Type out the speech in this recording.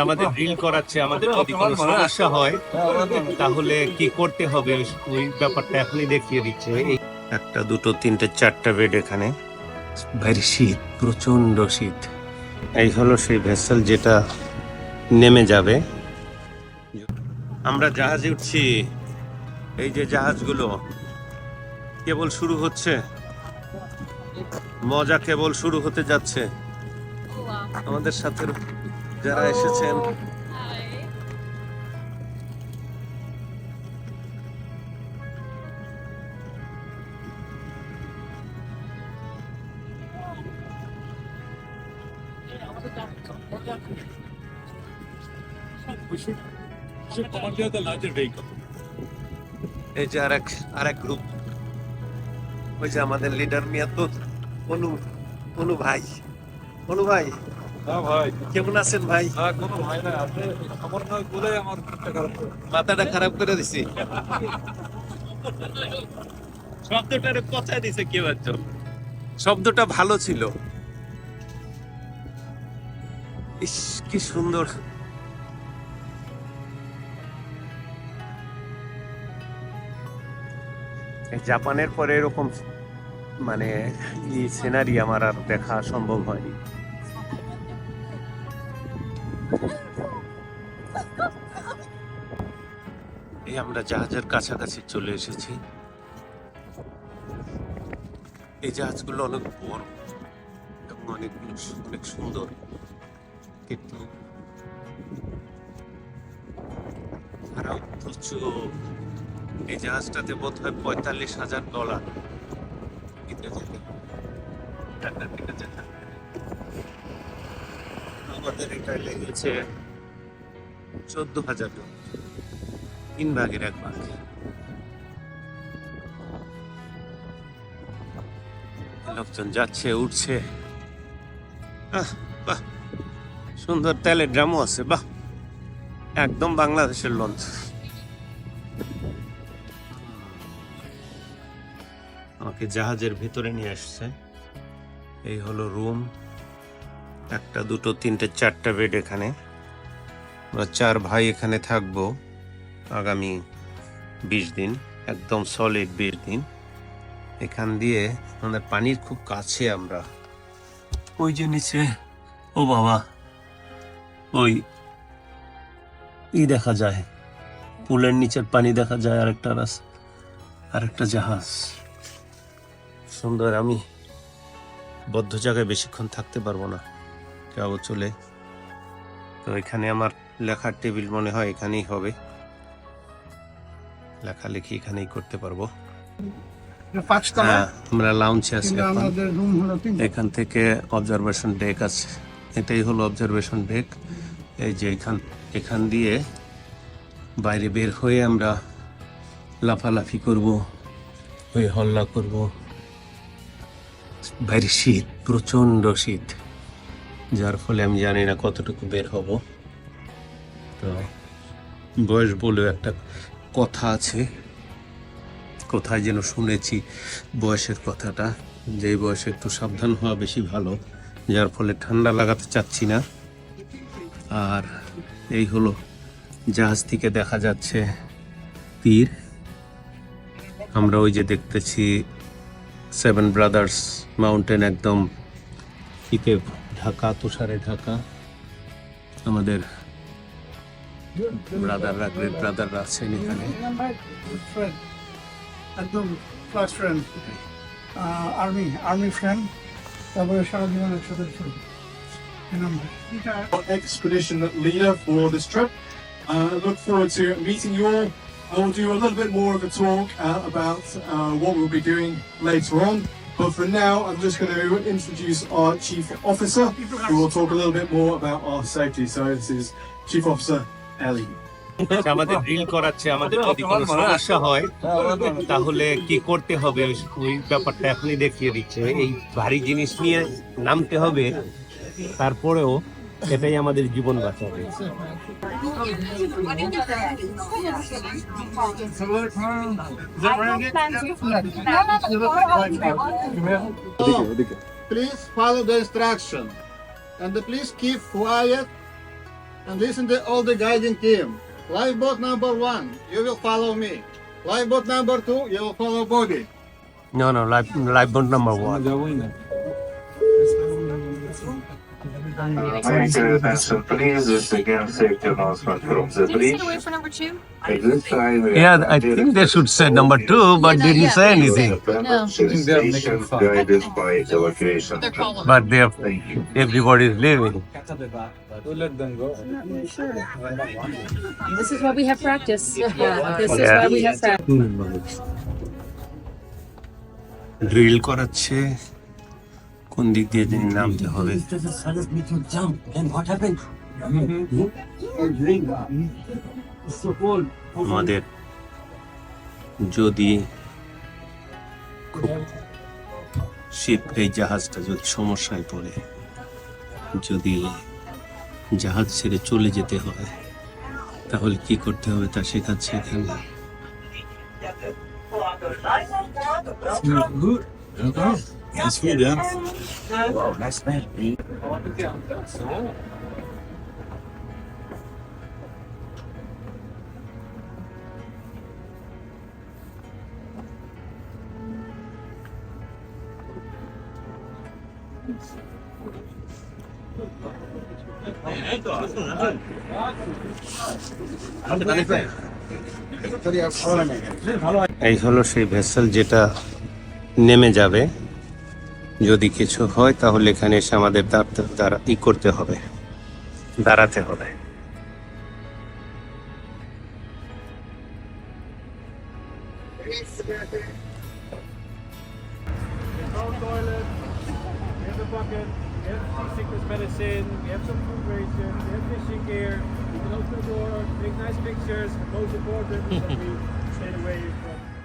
আমাদের ড্রিল করাচ্ছে আমাদের যদি কোনো সমস্যা হয় তাহলে কি করতে হবে ওই ব্যাপারটা এখনই দেখিয়ে দিচ্ছে। একটা দুটো তিনটে চারটা বেড এখানে। বাইরে শীত প্রচণ্ড শীত। এই হলো সেই ভেসেল যেটা নেমে যাবে। আমরা জাহাজে উঠছি। এই যে জাহাজগুলো কেবল শুরু হচ্ছে। মজা কেবল শুরু হতে যাচ্ছে। আমাদের সাথে যারা এসেছেন. এই যে আরেক আরেক গ্রুপ ওই যে আমাদের লিডার মিয়া তো অনু অনু ভাই। অনু ভাই। কেমন আছেন ভাই? হ্যাঁ করে। মাথাটা খারাপ করে দিছি? শব্দটারে পচায় দিছে কেউ একজন। শব্দটা ভালো ছিল। ইস কি সুন্দর। জাপানের পরে এরকম মানে এই সিনারি আমার আর দেখা সম্ভব হয়নি। আমরা জাহাজের কাছাকাছি চলে এসেছি। এই জাহাজগুলো অনেক বড় এবং অনেকগুলো অনেক সুন্দর। কিন্তু এই জাহাজটাতে বোধ হয় পঁয়তাল্লিশ হাজার ডলার আমাদের এটা লেগেছে চোদ্দ হাজার ডলার। তিন ভাগের এক ভাগ। লোকজন যাচ্ছে, উঠছে। বাহ, সুন্দর তেলের ড্রামও আছে, বাহ। একদম বাংলাদেশের লঞ্চ। আমাকে জাহাজের ভেতরে নিয়ে আসছে। এই হলো রুম। একটা, দুটো, তিনটে, চারটা বেড এখানে। আমরা চার ভাই এখানে থাকব। আগামী বিশ দিন, একদম সলিড বিশ দিন। এখান দিয়ে আমাদের পানির খুব কাছে আমরা। ওই যে নিচে, ও বাবা, ওই ই দেখা যায়। পুলের নিচের পানি দেখা যায়, আরেকটা রাস, আরেকটা জাহাজ। সুন্দর, আমি বদ্ধ জায়গায় বেশিক্ষণ থাকতে পারব না। যাব চলে। তো এখানে আমার লেখার টেবিল মনে হয় এখানেই হবে। লেখালেখি এখানেই করতে পারব। হ্যাঁ আমরা লাউঞ্চে আছি এখান। থেকে অবজারভেশন ডেক আছে। এটাই হলো অবজারভেশন ডেক এই যে এখান এখান দিয়ে বাইরে বের হয়ে আমরা লাফালাফি করব হয়ে হল্লা করব। বাইরে শীত প্রচণ্ড শীত। যার ফলে আমি জানি না কতটুকু বের হব। তো বয়স বলেও একটা কথা আছে? কোথায় যেন শুনেছি বয়সের কথাটা। যে বয়সে একটু সাবধান হওয়া বেশি ভালো, যার ফলে ঠান্ডা লাগাতে চাচ্ছি না। আর এই হলো জাহাজ থেকে দেখা যাচ্ছে তীর আমরা ওই যে দেখতেছি সেভেন ব্রাদার্স মাউন্টেন একদম ইতে ঢাকা, তুষারে ঢাকা। আমাদের ব্রাদাররা গ্রেট ব্রাদাররা আছেন এখানে ফ্রেন্ড একদম class friend army army friend তারপরে সারা জীবন একসাথে ছিল এই number expedition leader for this trip. Uh, look forward to meeting you all. I will do a little bit more of a talk uh, about uh, what we'll be doing later on. But for now, I'm just going to introduce our chief officer, who will talk a little bit more about our safety. So this is Chief Officer Ellie. আমাদের drill করাচ্ছে আমাদের যদি কোনো সমস্যা হয় তাহলে কি করতে হবে? ওই ব্যাপারটা এখনই দেখিয়ে দিচ্ছে। এই ভারী জিনিস নিয়ে নামতে হবে তারপরেও এটাই আমাদের জীবন বাঁচাবে। please follow the instruction and please keep quiet And listen to all the guiding team. Lifeboat number one, you will follow me. Lifeboat number two, you will follow Bobby. No, no, life, life boat number one. যাবোই না American attention, please. This again safety announcement from the Did you bridge. sit away for number two? At this time, we Yeah, are I think they should say number two, but Yeah, didn't yeah, say they didn't anything. No. Abandoned They're making station fun. guided by evacuation. They're calling. But they have, Thank you. everybody is leaving. Don't let them go. This is why we have practice. This is Yeah. why we have practice. Drill করাচ্ছে কোন দিক দিয়ে নামতে হবে? আমাদের যদি খুব sheep এই জাহাজটা যদি সমস্যায় পড়ে, যদি জাহাজ ছেড়ে চলে যেতে হয়, তাহলে কি করতে হবে তা শেখাচ্ছে এখানে? এই হলো সেই ভেসেল যেটা নেমে যাবে। যদি কিছু হয় তাহলে এখানে এসে আমাদের দাঁড়া ই করতে হবে দাঁড়াতে হবে take nice pictures, most important we stay away from